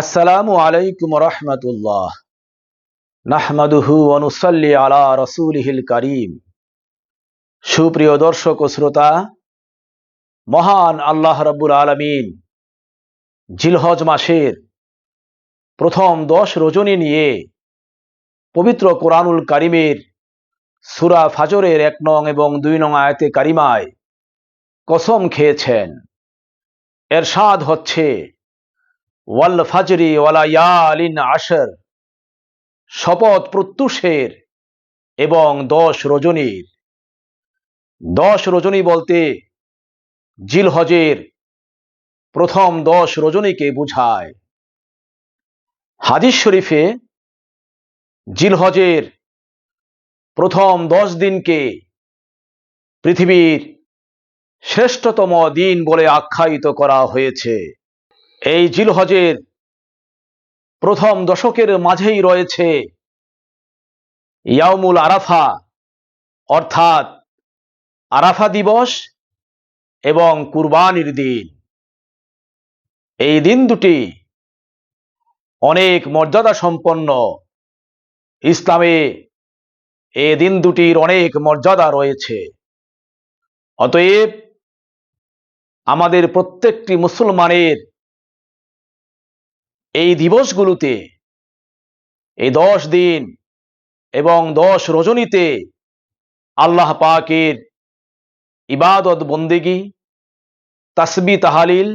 আসসালামু আলাইকুম রহমতুল্লাহ। নাহমাদুহু অনুসল্লি আলা রসুলহিল করিম। সুপ্রিয় দর্শক ও শ্রোতা, মহান আল্লাহ রব্বুল আলমিন জিলহজ মাসের প্রথম দশ রজনী নিয়ে পবিত্র কোরআনুল কারিমের সুরা ফাজরের এক নং এবং দুই নং আয়তে কারিমায় কসম খেয়েছেন। এর হচ্ছে ওয়াল ফাজরি ওয়ালা ইয়ালিন আশর, শপথ প্রত্যুষের এবং দশ রজনীর। দশ রজনী বলতে জিলহজের প্রথম দশ রজনীকে বুঝায়। হাদিস শরীফে জিলহজের প্রথম দশ দিনকে পৃথিবীর শ্রেষ্ঠতম দিন বলে আখ্যায়িত করা হয়েছে। এই জিলহজের প্রথম দশকের মাঝেই রয়েছে ইয়ামুল আরাফা, অর্থাৎ আরাফা দিবস এবং কুরবানির দিন। এই দিন দুটি অনেক মর্যাদা সম্পন্ন ইসলামে এ দিন দুটির অনেক মর্যাদা রয়েছে। অতএব আমাদের প্রত্যেকটি মুসলমানের এই দিবসগুলোতে, এই দশ দিন এবং দশ রজনীতে আল্লাহ পাকের ইবাদত বন্দিগি, তাসবি তাহালিল,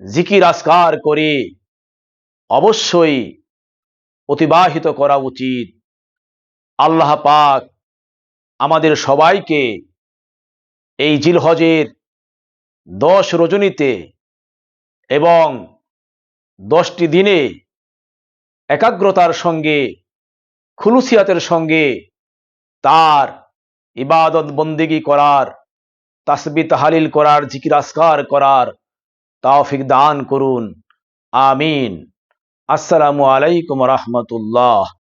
জিকির আসকার করে অবশ্যই অতিবাহিত করা উচিত। আল্লাহ পাক আমাদের সবাইকে এই জিলহজের দশ রজনীতে এবং দশটি দিনে একাগ্রতার সঙ্গে, খুলুসিয়াতের সঙ্গে তার ইবাদত বন্দিগি করার, তাসবি তাহালিল করার জিকিরাস্কার করার তাওফিক দান করুন। আমিন। আসসালামু আলাইকুম রহমতুল্লাহ।